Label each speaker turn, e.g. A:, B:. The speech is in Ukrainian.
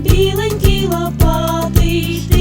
A: біленькі лопати.